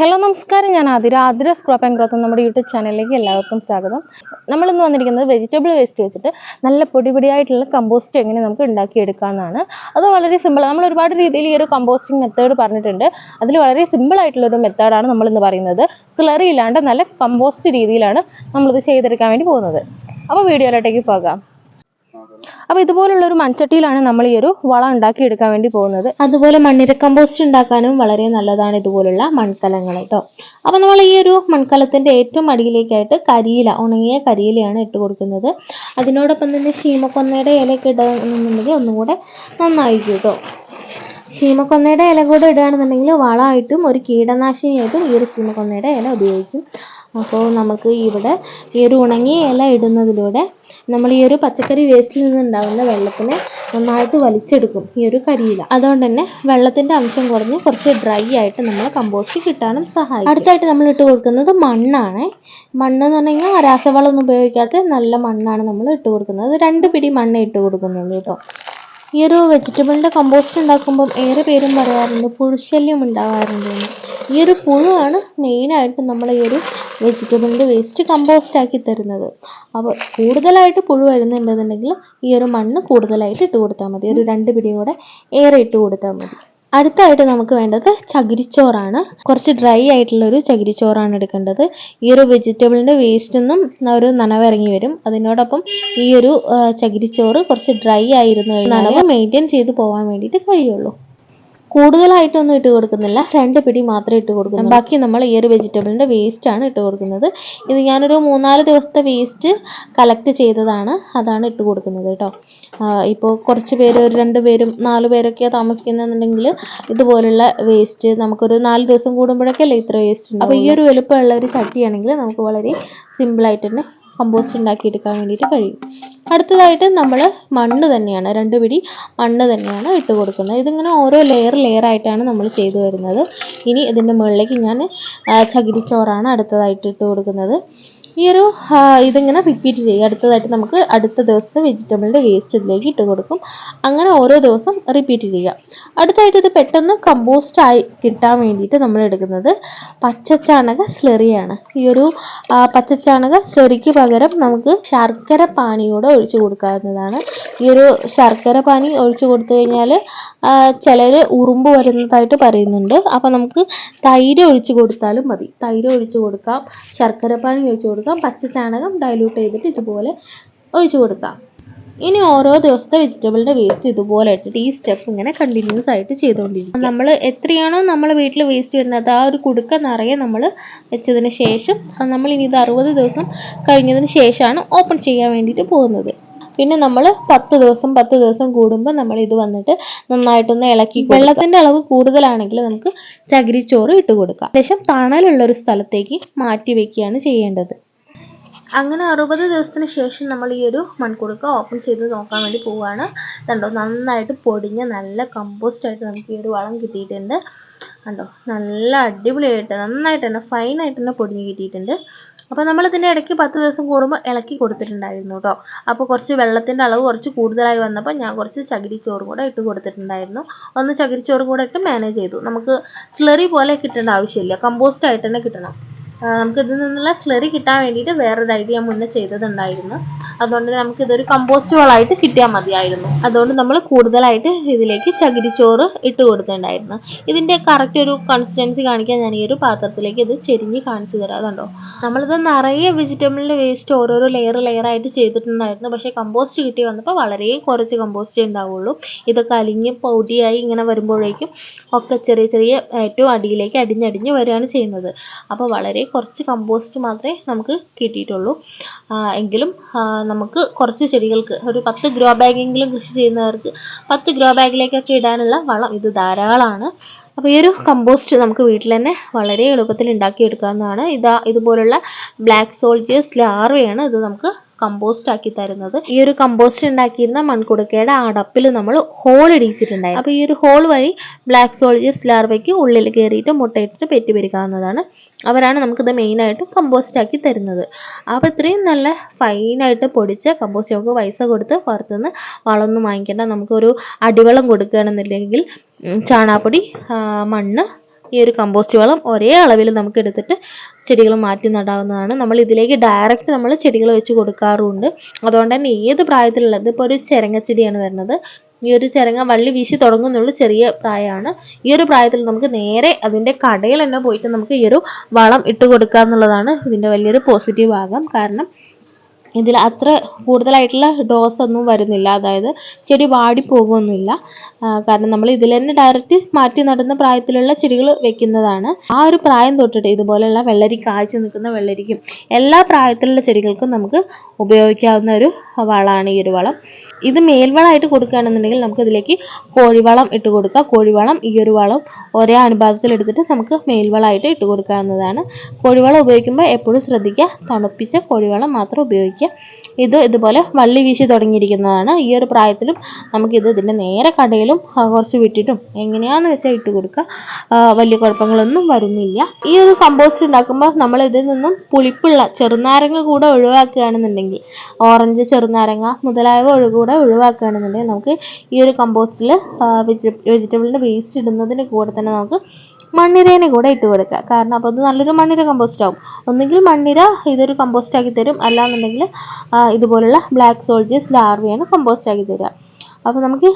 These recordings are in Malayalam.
ഹലോ നമസ്കാരം. ഞാൻ Athira Athira scrap and growth നമ്മുടെ യൂട്യൂബ് ചാനലിലേക്ക് എല്ലാവർക്കും സ്വാഗതം. നമ്മളിന്ന് വന്നിരിക്കുന്നത് വെജിറ്റബിൾ വേസ്റ്റ് വെച്ചിട്ട് നല്ല പൊടിപൊടിയായിട്ടുള്ള കമ്പോസ്റ്റ് എങ്ങനെ നമുക്ക് ഉണ്ടാക്കിയെടുക്കാമെന്നാണ് അത് വളരെ സിമ്പിൾ നമ്മൾ ഒരുപാട് രീതിയിൽ ഈ ഒരു കമ്പോസ്റ്റിംഗ് മെത്തേഡ് പറഞ്ഞിട്ടുണ്ട്. അതിൽ വളരെ സിമ്പിൾ ആയിട്ടുള്ള ഒരു മെത്തേഡാണ് നമ്മളിന്ന് പറയുന്നത്. സ്ലറി ഇല്ലാണ്ട് നല്ല കമ്പോസ്റ്റ് രീതിയിലാണ് നമ്മളിത് ചെയ്തെടുക്കാൻ വേണ്ടി പോകുന്നത്. അപ്പോൾ വീഡിയോയിലോട്ടേക്ക് പോകാം. അപ്പോൾ ഇതുപോലുള്ള ഒരു മൺചട്ടിയിലാണ് നമ്മൾ ഈ ഒരു വളം ഉണ്ടാക്കി എടുക്കാൻ വേണ്ടി പോകുന്നത്. അതുപോലെ മണ്ണിര കമ്പോസ്റ്റ് ഉണ്ടാക്കാനും വളരെ നല്ലതാണ് ഇതുപോലുള്ള മൺകലങ്ങൾ കേട്ടോ അപ്പോൾ നമ്മൾ ഈ ഒരു മൺകലത്തിന്റെ ഏറ്റവും അടിയിലേക്കായിട്ട് കരിയില ഉണങ്ങിയ കരിയിലയാണ് ഇട്ട് കൊടുക്കുന്നത്. അതിനോടൊപ്പം തന്നെ ശീമക്കൊന്നയുടെ ഇലയൊക്കെ ഇടുന്നുണ്ടെങ്കിൽ ഒന്നും കൂടെ നന്നായിരിക്കും കേട്ടോ ശീമക്കൊന്നയുടെ ഇല കൂടെ ഇടുകയാണെന്നുണ്ടെങ്കിൽ വളമായിട്ടും ഒരു കീടനാശിനിയായിട്ടും ഈ ഒരു ശീമക്കൊന്നയുടെ ഇല ഉപയോഗിക്കും. അപ്പോൾ നമുക്ക് ഇവിടെ ഈ ഒരു ഉണങ്ങിയ ഇല ഇടുന്നതിലൂടെ നമ്മൾ ഈ ഒരു പച്ചക്കറി വേസ്റ്റിൽ നിന്നുണ്ടാകുന്ന വെള്ളത്തിനെ നന്നായിട്ട് വലിച്ചെടുക്കും ഈ ഒരു കരിയില. അതുകൊണ്ട് തന്നെ വെള്ളത്തിന്റെ അംശം കുറഞ്ഞ് കുറച്ച് ഡ്രൈ ആയിട്ട് നമ്മൾ കമ്പോസ്റ്റ് കിട്ടാനും സഹായിക്കും. അടുത്തായിട്ട് നമ്മൾ ഇട്ട് കൊടുക്കുന്നത് മണ്ണാണ്. മണ്ണ് എന്ന് പറഞ്ഞു കഴിഞ്ഞാൽ രാസവളമൊന്നും ഉപയോഗിക്കാത്ത നല്ല മണ്ണാണ് നമ്മൾ ഇട്ട് കൊടുക്കുന്നത്. രണ്ട് പിടി മണ്ണ് ഇട്ട് കൊടുക്കുന്നുള്ളൂ കേട്ടോ. ഈ ഒരു വെജിറ്റബിളിന്റെ കമ്പോസ്റ്റ് ഉണ്ടാക്കുമ്പം ഏറെ പേരും പറയാറുണ്ട് പുഴുശല്യം ഉണ്ടാവാറുണ്ട് എന്ന്. ഈ ഒരു പുഴുവാണ് മെയിനായിട്ട് നമ്മൾ ഈ ഒരു വെജിറ്റബിളിന്റെ വേസ്റ്റ് കമ്പോസ്റ്റ് ആക്കി തരുന്നത്. അപ്പോൾ കൂടുതലായിട്ട് പുഴു വരുന്നുണ്ടെന്നുണ്ടെങ്കിൽ ഈ ഒരു മണ്ണ് കൂടുതലായിട്ട് ഇട്ട് കൊടുത്താൽ മതി. ഒരു രണ്ട് പിടിയും കൂടെ ഏറെ ഇട്ട് കൊടുത്താൽ മതി. അടുത്തായിട്ട് നമുക്ക് വേണ്ടത് ചകിരിച്ചോറാണ്. കുറച്ച് ഡ്രൈ ആയിട്ടുള്ള ഒരു ചകിരിച്ചോറാണ് എടുക്കേണ്ടത്. ഈ ഒരു വെജിറ്റബിളിന്റെ വേസ്റ്റ് നിന്നും ഒരു നനവിറങ്ങി വരും. അതിനോടൊപ്പം ഈ ഒരു ചകിരിച്ചോറ് കുറച്ച് ഡ്രൈ ആയിരുന്നു നനവ് മെയിന്റെയിൻ ചെയ്ത് പോകാൻ വേണ്ടിയിട്ട് കഴിയുള്ളൂ. കൂടുതലായിട്ടൊന്നും ഇട്ട് കൊടുക്കുന്നില്ല. രണ്ട് പിടി മാത്രമേ ഇട്ട് കൊടുക്കുന്നുള്ളൂ. ബാക്കി നമ്മൾ ഈ ഒരു വെജിറ്റബിളിന്റെ വേസ്റ്റ് ആണ് ഇട്ട് കൊടുക്കുന്നത്. ഇത് ഞാനൊരു മൂന്നാൽ ദിവസത്തെ വേസ്റ്റ് കളക്ട് ചെയ്തതാണ്. അതാണ് ഇട്ട് കൊടുക്കുന്നത് കേട്ടോ. ഇപ്പോൾ കുറച്ച് പേര് ഒരു രണ്ട് പേരും നാല് പേരൊക്കെ താമസിക്കുന്നുണ്ടെങ്കിൽ ഇതുപോലുള്ള വേസ്റ്റ് നമുക്കൊരു നാല് ദിവസം കൂടുമ്പോഴൊക്കെ അല്ലേ ഇത്ര വേസ്റ്റ് ഉണ്ട് അപ്പോൾ ഈ ഒരു വലുപ്പമുള്ള ഒരു ചട്ടിയാണെങ്കിൽ നമുക്ക് വളരെ സിമ്പിളായിട്ട് തന്നെ കമ്പോസ്റ്റ് ഉണ്ടാക്കി എടുക്കാൻ വേണ്ടിയിട്ട് കഴിയും. അടുത്തതായിട്ട് നമ്മൾ മണ്ണ് തന്നെയാണ് രണ്ട് പിടി മണ്ണ് തന്നെയാണ് ഇട്ട് കൊടുക്കുന്നത്. ഇതിങ്ങനെ ഓരോ ലെയർ ലെയർ ആയിട്ടാണ് നമ്മൾ ചെയ്തു വരുന്നത്. ഇനി ഇതിന്റെ മുകളിലേക്ക് ഞാൻ ചകിരിച്ചോറാണ് അടുത്തതായിട്ട് ഇട്ട് കൊടുക്കുന്നത്. ഈ ഒരു ഇതിങ്ങനെ റിപ്പീറ്റ് ചെയ്യുക. അടുത്തതായിട്ട് നമുക്ക് അടുത്ത ദിവസത്തെ വെജിറ്റബിളിന്റെ വേസ്റ്റ് ഇതിലേക്ക് ഇട്ട് കൊടുക്കും. അങ്ങനെ ഓരോ ദിവസം റിപ്പീറ്റ് ചെയ്യുക. അടുത്തായിട്ട് ഇത് പെട്ടെന്ന് കമ്പോസ്റ്റ് ആയി കിട്ടാൻ വേണ്ടിയിട്ട് നമ്മൾ എടുക്കുന്നത് പച്ചച്ചാണക സ്ലെറിയാണ് ഈ ഒരു പച്ചച്ചാണക സ്ലെറിക്ക് പകരം നമുക്ക് ശർക്കര പാനിയോടെ ഒഴിച്ചു കൊടുക്കാവുന്നതാണ്. ഈ ഒരു ശർക്കര പാനി ഒഴിച്ചു കൊടുത്തു കഴിഞ്ഞാൽ ചിലർ ഉറുമ്പ് വരുന്നതായിട്ട് പറയുന്നുണ്ട്. അപ്പം നമുക്ക് തൈര് ഒഴിച്ചു കൊടുത്താലും മതി. തൈര് ഒഴിച്ചു കൊടുക്കാം. ശർക്കര പാനി ഒഴിച്ചു കൊടുക്കാം. പച്ചച്ചാണകം ഡൈല്യൂട്ട് ചെയ്തിട്ട് ഇതുപോലെ ഒഴിച്ചു കൊടുക്കാം ഇനി ഓരോ ദിവസത്തെ വെജിറ്റബിളിന്റെ വേസ്റ്റ് ഇതുപോലെ ഇട്ടിട്ട് ഈ സ്റ്റെപ്പ് ഇങ്ങനെ കണ്ടിന്യൂസ് ആയിട്ട് ചെയ്തുകൊണ്ടിരിക്കും നമ്മൾ എത്രയാണോ നമ്മൾ വീട്ടിൽ വേസ്റ്റ് ഇടുന്നത് ആ ഒരു കുടുക്ക നിറയെ നമ്മൾ വെച്ചതിന് ശേഷം നമ്മൾ ഇനി ഇത് അറുപത് ദിവസം കഴിഞ്ഞതിന് ശേഷമാണ് ഓപ്പൺ ചെയ്യാൻ വേണ്ടിയിട്ട് പോകുന്നത്. പിന്നെ നമ്മൾ പത്ത് ദിവസം പത്ത് ദിവസം കൂടുമ്പോൾ നമ്മൾ ഇത് വന്നിട്ട് നന്നായിട്ടൊന്ന് ഇളക്കി വെള്ളത്തിന്റെ അളവ് കൂടുതലാണെങ്കിൽ നമുക്ക് ചകിരിച്ചോറ് ഇട്ട് കൊടുക്കാം. ശേഷം തണലുള്ള ഒരു സ്ഥലത്തേക്ക് മാറ്റി വെക്കുകയാണ് ചെയ്യേണ്ടത്. അങ്ങനെ അറുപത് ദിവസത്തിന് ശേഷം നമ്മൾ ഈ ഒരു മൺകുടുക്ക ഓപ്പൺ ചെയ്ത് നോക്കാൻ വേണ്ടി പോവുകയാണ് കണ്ടോ നന്നായിട്ട് പൊടിഞ്ഞ നല്ല കമ്പോസ്റ്റ് ആയിട്ട് നമുക്ക് ഈ ഒരു വളം കിട്ടിയിട്ടുണ്ട്. കണ്ടോ നല്ല അടിപൊളിയായിട്ട് നന്നായിട്ട് തന്നെ ഫൈനായിട്ട് തന്നെ പൊടിഞ്ഞ് കിട്ടിയിട്ടുണ്ട്. അപ്പോൾ നമ്മൾ ഇതിന്റെ ഇടയ്ക്ക് പത്ത് ദിവസം കൂടുമ്പോൾ ഇളക്കി കൊടുത്തിട്ടുണ്ടായിരുന്നു കേട്ടോ അപ്പോൾ കുറച്ച് വെള്ളത്തിന്റെ അളവ് കുറച്ച് കൂടുതലായി വന്നപ്പോൾ ഞാൻ കുറച്ച് ചകിരിച്ചോറും കൂടെ ഇട്ട് കൊടുത്തിട്ടുണ്ടായിരുന്നു. ഒന്ന് ചകിരിച്ചോറും കൂടെ ഇട്ട് മാനേജ് ചെയ്തു. നമുക്ക് സ്ലറി പോലെ കിട്ടേണ്ട ആവശ്യമില്ല. കമ്പോസ്റ്റ് ആയിട്ട് തന്നെ കിട്ടണം. നമുക്ക് ഇതിൽ നിന്നുള്ള സ്ലറി കിട്ടാൻ വേണ്ടിയിട്ട് വേറൊരു ഐഡിയ മുന്നേ ചെയ്തതുണ്ടായിരുന്നു. അതുകൊണ്ട് നമുക്ക് ഇതൊരു കമ്പോസ്റ്റ് വളമായിട്ട് കിട്ടിയാൽ മതിയായിരുന്നു. അതുകൊണ്ട് നമ്മൾ കൂടുതലായിട്ട് ഇതിലേക്ക് ചകിരിച്ചോറ് ഇട്ട് കൊടുത്തിട്ടുണ്ടായിരുന്നു. ഇതിന്റെ കറക്റ്റ് ഒരു കൺസിസ്റ്റൻസി കാണിക്കാൻ ഞാൻ ഈ ഒരു പാത്രത്തിലേക്ക് ഇത് ചെരിഞ്ഞ് കാണിച്ചു തരാം. അതുണ്ടോ? നമ്മളിത് നിറയെ വെജിറ്റബിളിന്റെ വേസ്റ്റ് ഓരോരോ ലെയർ ലെയർ ആയിട്ട് ചെയ്തിട്ടുണ്ടായിരുന്നു. പക്ഷേ കമ്പോസ്റ്റ് കിട്ടി വന്നപ്പോൾ വളരെ കുറച്ച് കമ്പോസ്റ്റ് ഉണ്ടാവുള്ളൂ. ഇതൊക്കെ അലിഞ്ഞ് പൊടിയായി ഇങ്ങനെ വരുമ്പോഴേക്കും ഒക്കെ ചെറിയ ചെറിയ ഏറ്റവും അടിയിലേക്ക് അടിഞ്ഞടിഞ്ഞ് വരികയാണ് ചെയ്യുന്നത്. അപ്പോൾ വളരെ കുറച്ച് കമ്പോസ്റ്റ് മാത്രമേ നമുക്ക് കിട്ടിയിട്ടുള്ളൂ. എങ്കിലും നമുക്ക് കുറച്ച് ചെടികൾക്ക് ഒരു പത്ത് ഗ്രോ ബാഗെങ്കിലും കൃഷി ചെയ്യുന്നവർക്ക് പത്ത് ഗ്രോ ബാഗിലേക്കൊക്കെ ഇടാനുള്ള വളം ഇത് ധാരാളമാണ്. അപ്പോൾ ഈ ഒരു കമ്പോസ്റ്റ് നമുക്ക് വീട്ടിൽ തന്നെ വളരെ എളുപ്പത്തിൽ ഉണ്ടാക്കിയെടുക്കാവുന്നതാണ്. ഇതാ ഇതുപോലുള്ള ബ്ലാക്ക് സോൾജേഴ്സ് ലാർവയാണ് ഇത് നമുക്ക് കമ്പോസ്റ്റ് ആക്കി തരുന്നത്. ഈ ഒരു കമ്പോസ്റ്റ് ഉണ്ടാക്കിയിരുന്ന മൺകുടുക്കയുടെ അടപ്പിൽ നമ്മൾ ഹോൾ ഇടിച്ചിട്ടുണ്ടായി അപ്പോൾ ഈ ഒരു ഹോൾ വഴി ബ്ലാക്ക് സോൾജേഴ്സ് ലാർവയ്ക്ക് ഉള്ളിൽ കയറിയിട്ട് മുട്ടയിട്ടിട്ട് പെറ്റി പെരുകാവുന്നതാണ് അവരാണ് നമുക്കിത് മെയിനായിട്ട് കമ്പോസ്റ്റ് ആക്കി തരുന്നത്. അപ്പോൾ ഇത്രയും നല്ല ഫൈനായിട്ട് പൊടിച്ച് കമ്പോസ്റ്റ് നമുക്ക് പൈസ കൊടുത്ത് പുറത്തുനിന്ന് വളമൊന്നും വാങ്ങിക്കേണ്ട. നമുക്കൊരു അടിവളം കൊടുക്കുകയാണെന്നുണ്ടെങ്കിൽ ചാണാപ്പൊടി മണ്ണ് ഈ ഒരു കമ്പോസ്റ്റ് വളം ഒരേ അളവിൽ നമുക്ക് എടുത്തിട്ട് ചെടികൾ മാറ്റി നടാവുന്നതാണ്. നമ്മൾ ഇതിലേക്ക് ഡയറക്റ്റ് നമ്മൾ ചെടികൾ വെച്ച് കൊടുക്കാറുമുണ്ട് അതുകൊണ്ട് തന്നെ ഏത് പ്രായത്തിലുള്ളത് ഇപ്പോൾ ഒരു ചെരങ്ങച്ചെടിയാണ് വരുന്നത്. ഈ ഒരു ചെരങ്ങ വള്ളി വീശി തുടങ്ങുന്നുള്ളൂ ചെറിയ പ്രായമാണ്. ഈ ഒരു പ്രായത്തിൽ നമുക്ക് നേരെ അതിന്റെ കടയിൽ തന്നെ പോയിട്ട് നമുക്ക് ഈ ഒരു വളം ഇട്ട് കൊടുക്കുക എന്നുള്ളതാണ് ഇതിന്റെ വലിയൊരു പോസിറ്റീവ് ഭാഗം. കാരണം ഇതിൽ അത്ര കൂടുതലായിട്ടുള്ള ഡോസ് ഒന്നും വരുന്നില്ല. അതായത് ചെടി വാടി പോകുമൊന്നുമില്ല കാരണം നമ്മൾ ഇതിൽ തന്നെ ഡയറക്റ്റ് മാറ്റി നടുന്ന പ്രായത്തിലുള്ള ചെടികൾ വെക്കുന്നതാണ്. ആ ഒരു പ്രായം തൊട്ടിട്ട് ഇതുപോലെയുള്ള വെള്ളരി കാഴ്ച നിൽക്കുന്ന വെള്ളരിക്കും എല്ലാ പ്രായത്തിലുള്ള ചെടികൾക്കും നമുക്ക് ഉപയോഗിക്കാവുന്ന ഒരു വളമാണ് ഈ ഒരു വളം. ഇത് മേൽവളമായിട്ട് കൊടുക്കുകയാണെന്നുണ്ടെങ്കിൽ നമുക്ക് ഇതിലേക്ക് കോഴിവളം ഇട്ട് കൊടുക്കാം കോഴിവളം ഈ ഒരു വളം ഒരേ അനുപാതത്തിൽ എടുത്തിട്ട് നമുക്ക് മേൽവളമായിട്ട് ഇട്ട് കൊടുക്കാവുന്നതാണ്. കോഴിവളം ഉപയോഗിക്കുമ്പോൾ എപ്പോഴും ശ്രദ്ധിക്കുക. തണുപ്പിച്ച കോഴിവളം മാത്രം ഉപയോഗിക്കുക. ഇത് ഇതുപോലെ വള്ളി വീശി തുടങ്ങിയിരിക്കുന്നതാണ്. ഈ ഒരു പ്രായത്തിലും നമുക്കിത് ഇതിന്റെ നേരെ കടയിലും കുറച്ച് വിട്ടിട്ടും എങ്ങനെയാന്ന് വെച്ചാൽ ഇട്ട് കൊടുക്കുക. വലിയ കുഴപ്പങ്ങളൊന്നും വരുന്നില്ല. ഈ ഒരു കമ്പോസ്റ്റ് ഉണ്ടാക്കുമ്പോൾ നമ്മൾ ഇതിൽ നിന്നും പുളിപ്പുള്ള ചെറുനാരങ്ങ കൂടെ ഒഴിവാക്കുകയാണെന്നുണ്ടെങ്കിൽ ഓറഞ്ച് ചെറുനാരങ്ങ മുതലായവ കൂടെ ഒഴിവാക്കുകയാണെന്നുണ്ടെങ്കിൽ നമുക്ക് ഈ ഒരു കമ്പോസ്റ്റിൽ വെജിറ്റബിളിന്റെ വേസ്റ്റ് ഇടുന്നതിന് കൂടെ തന്നെ നമുക്ക് മണ്ണിരേനെ കൂടെ ഇട്ട് കൊടുക്കുക. കാരണം അപ്പോൾ അത് നല്ലൊരു മണ്ണിര കമ്പോസ്റ്റ് ആവും. ഒന്നുകിൽ മണ്ണിര ഇതൊരു കമ്പോസ്റ്റ് ആക്കി തരും. അല്ലാന്നുണ്ടെങ്കിൽ ഇതുപോലുള്ള ബ്ലാക്ക് സോൾജേഴ്സ് ലാർവയാണ് കമ്പോസ്റ്റ് ആക്കി തരിക അപ്പോൾ നമുക്ക്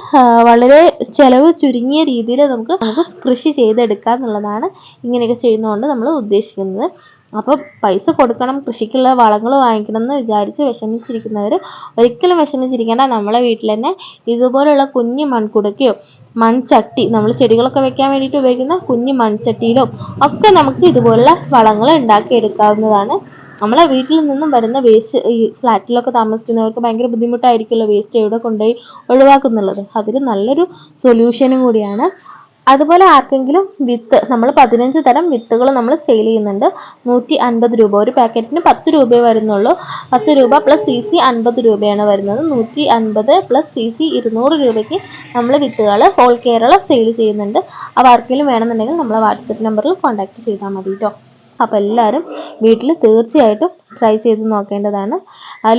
വളരെ ചിലവ് ചുരുങ്ങിയ രീതിയിൽ നമുക്ക് നമുക്ക് കൃഷി ചെയ്തെടുക്കുക എന്നുള്ളതാണ് ഇങ്ങനെയൊക്കെ ചെയ്യുന്നതുകൊണ്ട് നമ്മൾ ഉദ്ദേശിക്കുന്നത്. അപ്പോൾ പൈസ കൊടുക്കണം കൃഷിക്കുള്ള വളങ്ങൾ വാങ്ങിക്കണം എന്ന് വിചാരിച്ച് വിഷമിച്ചിരിക്കുന്നവർ ഒരിക്കലും വിഷമിച്ചിരിക്കേണ്ട. നമ്മളെ വീട്ടിൽ തന്നെ ഇതുപോലുള്ള കുഞ്ഞു മൺകുടക്കയോ മൺചട്ടി നമ്മൾ ചെടികളൊക്കെ വെക്കാൻ വേണ്ടിയിട്ട് ഉപയോഗിക്കുന്ന കുഞ്ഞു മൺചട്ടിയിലോ ഒക്കെ നമുക്ക് ഇതുപോലുള്ള വളങ്ങൾ ഉണ്ടാക്കിയെടുക്കാവുന്നതാണ്. നമ്മളെ വീട്ടിൽ നിന്നും വരുന്ന വേസ്റ്റ് ഈ ഫ്ലാറ്റിലൊക്കെ താമസിക്കുന്നവർക്ക് ഭയങ്കര ബുദ്ധിമുട്ടായിരിക്കുമല്ലോ വേസ്റ്റ് എവിടെ കൊണ്ടുപോയി ഒഴിവാക്കുന്നുള്ളത്. അതൊരു നല്ലൊരു സൊല്യൂഷനും കൂടിയാണ്. അതുപോലെ ആർക്കെങ്കിലും വിത്ത് നമ്മൾ പതിനഞ്ച് തരം വിത്തുകൾ നമ്മൾ സെയിൽ ചെയ്യുന്നുണ്ട്. നൂറ്റി അൻപത് രൂപ. ഒരു പാക്കറ്റിന് പത്ത് രൂപയെ വരുന്നുള്ളൂ. പത്ത് രൂപ പ്ലസ് സി സി അൻപത് രൂപയാണ് വരുന്നത്. നൂറ്റി അൻപത് പ്ലസ് സി സി ഇരുന്നൂറ് രൂപയ്ക്ക് നമ്മൾ വിത്തുകൾ ഹോൾ കേരള സെയിൽ ചെയ്യുന്നുണ്ട്. അപ്പോൾ ആർക്കെങ്കിലും വേണമെന്നുണ്ടെങ്കിൽ നമ്മളെ വാട്സപ്പ് നമ്പറിൽ കോൺടാക്ട് ചെയ്താൽ മതി കേട്ടോ അപ്പോൾ എല്ലാവരും വീട്ടിൽ തീർച്ചയായിട്ടും ട്രൈ ചെയ്ത് നോക്കേണ്ടതാണ്.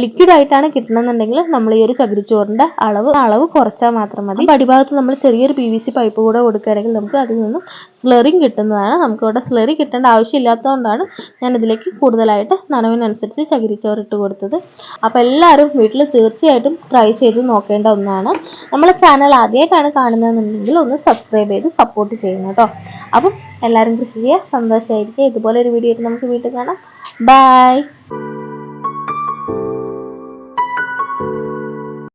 ലിക്വിഡ് ആയിട്ടാണ് കിട്ടണമെന്നുണ്ടെങ്കിൽ നമ്മൾ ഈ ഒരു ചകിരിച്ചോറിന്റെ അളവ് അളവ് കുറച്ചാൽ മാത്രം മതി. അടിഭാഗത്ത് നമ്മൾ ചെറിയൊരു പി വി സി പൈപ്പ് കൂടെ കൊടുക്കുകയാണെങ്കിൽ നമുക്ക് അതിൽ നിന്നും സ്ലറിങ് കിട്ടുന്നതാണ്. നമുക്ക് ഇവിടെ സ്ലറി കിട്ടേണ്ട ആവശ്യമില്ലാത്തതുകൊണ്ടാണ് ഞാൻ ഇതിലേക്ക് കൂടുതലായിട്ട് നനവിനനുസരിച്ച് ചകിരിച്ചോറ് ഇട്ട് കൊടുത്തത്. അപ്പോൾ എല്ലാവരും വീട്ടിൽ തീർച്ചയായിട്ടും ട്രൈ ചെയ്ത് നോക്കേണ്ട ഒന്നാണ്. നമ്മളെ ചാനൽ ആദ്യമായിട്ടാണ് കാണുന്നതെന്നുണ്ടെങ്കിൽ ഒന്ന് സബ്സ്ക്രൈബ് ചെയ്ത് സപ്പോർട്ട് ചെയ്യണം കേട്ടോ. അപ്പം എല്ലാവരും കൃഷി ചെയ്യുക സന്തോഷമായിരിക്കുക ഇതുപോലെ ഒരു വീഡിയോ ആയിട്ട് നമുക്ക് വീട്ടിൽ കാണാം. ബൈ